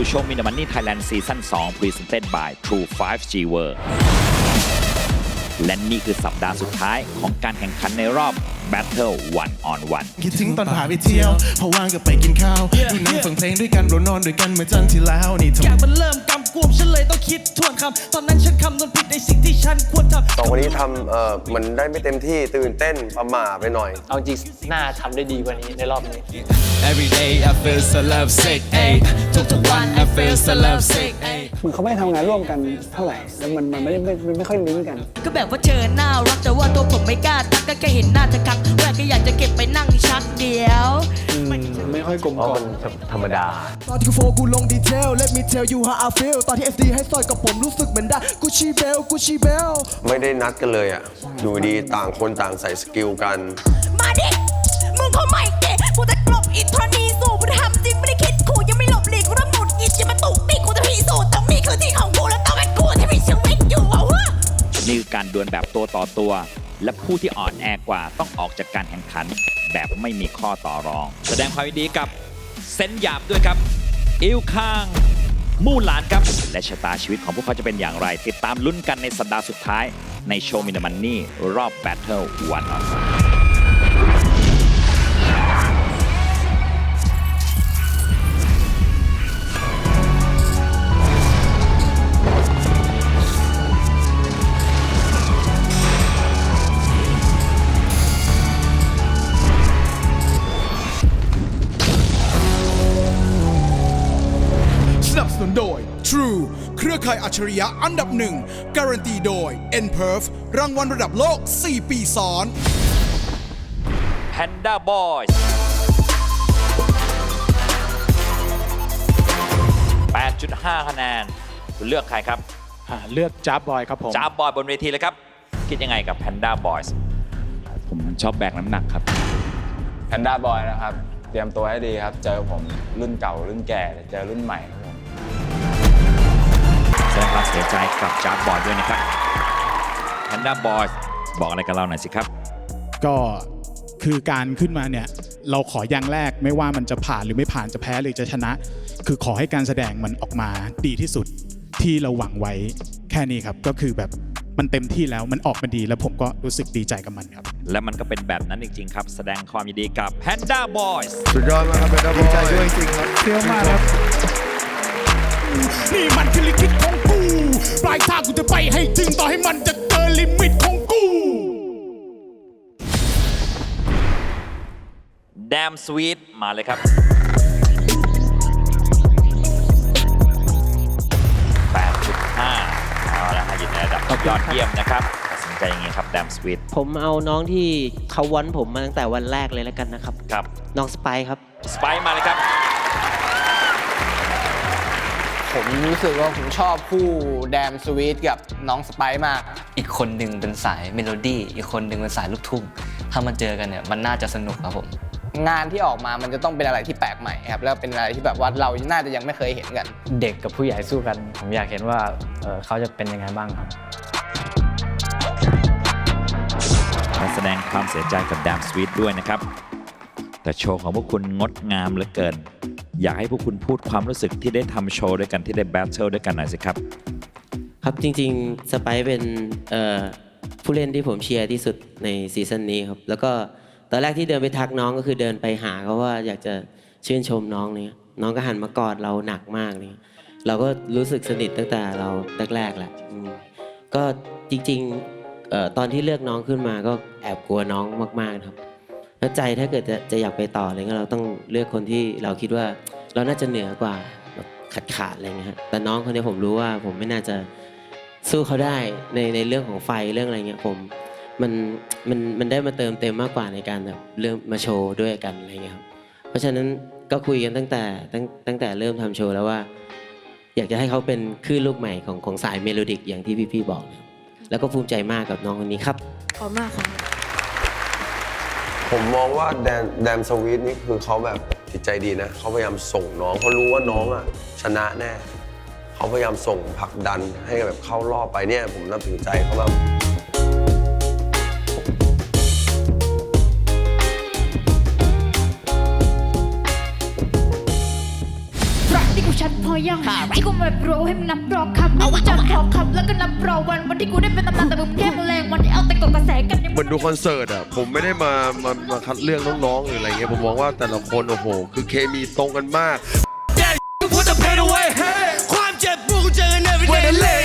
สู่โชว์มินามันนี่ไทยแลนด์ซีซั่น2 Presented by True 5G World และนี่คือสัปดาห์สุดท้ายของการแข่งขันในรอบ Battle One on One คิดถึงตอนพาไปเที่ยวพอว่างก็ไปกินข้าว ดูหนังฟังเพลงด้วยกันเรานอนด้วยกันเมื่อจันทร์ที่แล้วนี่ทำอยากมันเริ่มกำ กวมฉันเลยต้องคิดทวนคำตอนนั้นฉันคำนวณผิดในสิ่งที่ฉันควรทำสองคนนี้ทำเอ่อมันได้ไม่เต็มที่ตื่นเต้นประหม่าไปหน่อย เอาจริงน่าทำได้ดีกว่านี้ในรอบนี้ Every day I feel so love sick, ayy. ทุกๆวัน I feel so love sick, ayy. มันเขาไม่ทำงานร่วมกันเท่าไหร่แล้วมันมันไม่ได้ไม่ไม่ไม่ค่อยลิงก์กัน ก็แบบว่าเจอหน้ารักแต่ว่าตัวผมไม่กล้าทักก็แค่เห็นหน้าเธอครั้งแรกก็อยากจะเก็บไปนั่งชักเดียวไม่ค่อยกลมเพราะกล่อมัมนธรรมดาตอนที่กูโฟกูลงดีเทล let me tell you how I feel ตอนที่ FD ให้สอยกับผมรู้สึกเหมือนได้กูชีเบลกูชีเบลไม่ได้นัดกันเลยอะอยู่ดีต่างคนต่างใส่สกิลกัน มาดิ มึงเขาไม่เด็กูจะกลบอินทรณีสู่กูทำจริงไม่ได้คิดขู่ยังไม่หลบหลีกกูต้องหมุดหงิดจะมาตุกปีกกูจะพิสูจน์ตรงนี้คือที่ของกูแล้วต้องเป็นกูที่มีชีวิตอยู่เอาวะนี่คือการดวลแบบตัวต่อตัว และผู้ที่อ่อนแอกว่าต้องออกจากการแข่งขัน แบบไม่มีข้อต่อรอง แสดงความยินดีกับเซนหยาบด้วยครับ อิวคาง มู่หลานครับ และชะตาชีวิตของพวกเขาจะเป็นอย่างไร ติดตามลุ้นกันในสัปดาห์สุดท้ายในโชว์มินามันนี่รอบแบทเทิลวันออฟ นุนโดย True เครือข่ายอัจฉริยะอันดับหนึ่ง การันตีโดย n p e r f รางวัลระดับโลก 4 ปีซ้อน Panda Boys 8.5 คะแนน คุณเลือกใครครับ อ่าเลือกจ้าบอยครับผมจ้าบอยบนเวทีเลยครับ คิดยังไงกับ Panda Boys ผมชอบแบกน้ำหนักครับ แพนด้าบอยนะครับ เตรียมตัวให้ดีครับ เจอผมรุ่นเก่ารุ่นแก่เจอรุ่นใหม่ครับผมแส ดงความเสียใจกับจ้าบอยด้วยนะครับ Panda Boys บอกอะไรกับเราหน่อยสิครับ ก็คือการขึ้นมาเนี่ยเราขออย่างแรกไม่ว่ามันจะผ่านหรือไม่ผ่านจะแพ้หรือจะชนะ คือขอให้การแสดงมันออกมาดีที่สุดที่เราหวังไว้แค่นี้ครับ ก็คือแบบมันเต็มที่แล้วมันออกมาดีแล้วผมก็รู้สึกดีใจกับมันครับ และมันก็เป็นแบบนั้นจริงๆครับ แสดงความยินดีกับ Panda Boys สุดยอดมากครับเป็นดับเบิลใจด้วยจริงครับ เที่ยวมากครับ นี่มันคือลิขิตของกู ปลายทางกูจะไปให้ถึงต่อให้มันจะเกินลิมิตของกู Damn Sweet มาเลยครับ8.5เอาละฮะอยู่ในระดับยอดเยี่ยมนะครับตัดสินใจยังไงครับ Damn Sweet ผมเอาน้องที่เขาวันผมมาตั้งแต่วันแรกเลยแล้วกันนะครับ ครับ น้องสไปซ์ครับ สไปมาเลยครับ ผมรู้สึกว่าผมชอบคู่แดมสวีทกับน้องสไปซ์มาก อีกคนหนึ่งเป็นสายเมโลดี้อีกคนหนึ่งเป็นสายลูกทุ่งถ้ามาเจอกันเนี่ยมันน่าจะสนุกครับผม งานที่ออกมามันจะต้องเป็นอะไรที่แปลกใหม่ครับแล้วเป็นอะไรที่แบบว่าเราน่าจะยังไม่เคยเห็นกัน เด็กกับผู้ใหญ่สู้กัน ผมอยากเห็นว่าเอ่อเขาจะเป็นยังไงบ้างครับและแสดงความเสียใจกับ Damn Sweet ด้วยนะครับ แต่โชว์ของพวกคุณงดงามเหลือเกิน อยากให้พวกคุณพูดความรู้สึกที่ได้ทำโชว์ด้วยกันที่ได้แบทเทิลด้วยกันหน่อยสิครับ ครับจริงๆสไปซ์เป็นเอ่อผู้เล่นที่ผมเชียร์ที่สุดในซีซั่นนี้ครับ แล้วก็ตอนแรกที่เดินไปทักน้องก็คือเดินไปหาเขาว่าอยากจะชื่นชมน้องเนี่ยน้องก็หันมากอดเราหนักมากเนี่ยเราก็รู้สึกสนิทตั้งแต่เราแรกๆแหละอืมก็จริงๆเอ่อตอนที่เลือกน้องขึ้นมาก็แอบกลัวน้องมากๆครับ แล้วใจถ้าเกิดจะจะอยากไปต่ออะไรเงี้ยเราต้องเลือกคนที่เราคิดว่าเราน่าจะเหนือกว่าแบบขาดขาดอะไรเงี้ยฮะแต่น้องคนนี้ผมรู้ว่าผมไม่น่าจะสู้เขาได้ในในเรื่องของไฟเรื่องอะไรเงี้ยผมมันมันมันได้มาเติมเต็มมากกว่าในการแบบเริ่มมาโชว์ด้วยกันอะไรเงี้ยครับเพราะฉะนั้นก็คุยกันตั้งแต่ตั้งตั้งแต่เริ่มทำโชว์แล้วว่า อยากจะให้เขาเป็นคลื่นลูกใหม่ของของสายเมโลดิกอย่างที่พี่ๆบอก แล้วก็ภูมิใจมากกับน้องคนนี้ครับขอบมากครับ ผมมองว่าแดนแดนสวีทนี่คือเขาแบบจิตใจดีนะเขาพยายามส่งน้องเขารู้ว่าน้องอะชนะแน่เขาพยายามส่งผลักดันให้แบบเข้ารอบไปเนี่ย ผมนับถือใจเขาแบบรัก ชัดพอยังที่กูมาโปรให้มันนับรอคำแล้วจัดรอคำแล้วก็นับรอวันวันที่กูได้เป็นตำนานแต่มึงแค่แมลงวันที่เอาแต่กดกระแสกันเหมือนดูคอนเสิร์ตอะผมไม่ได้มามามาคัดเรื่องน้องๆหรืออะไรเงี้ยผมมองว่าแต่ละคนโอ้โห คือเคมีตรงกันมาก Put the pain away. every day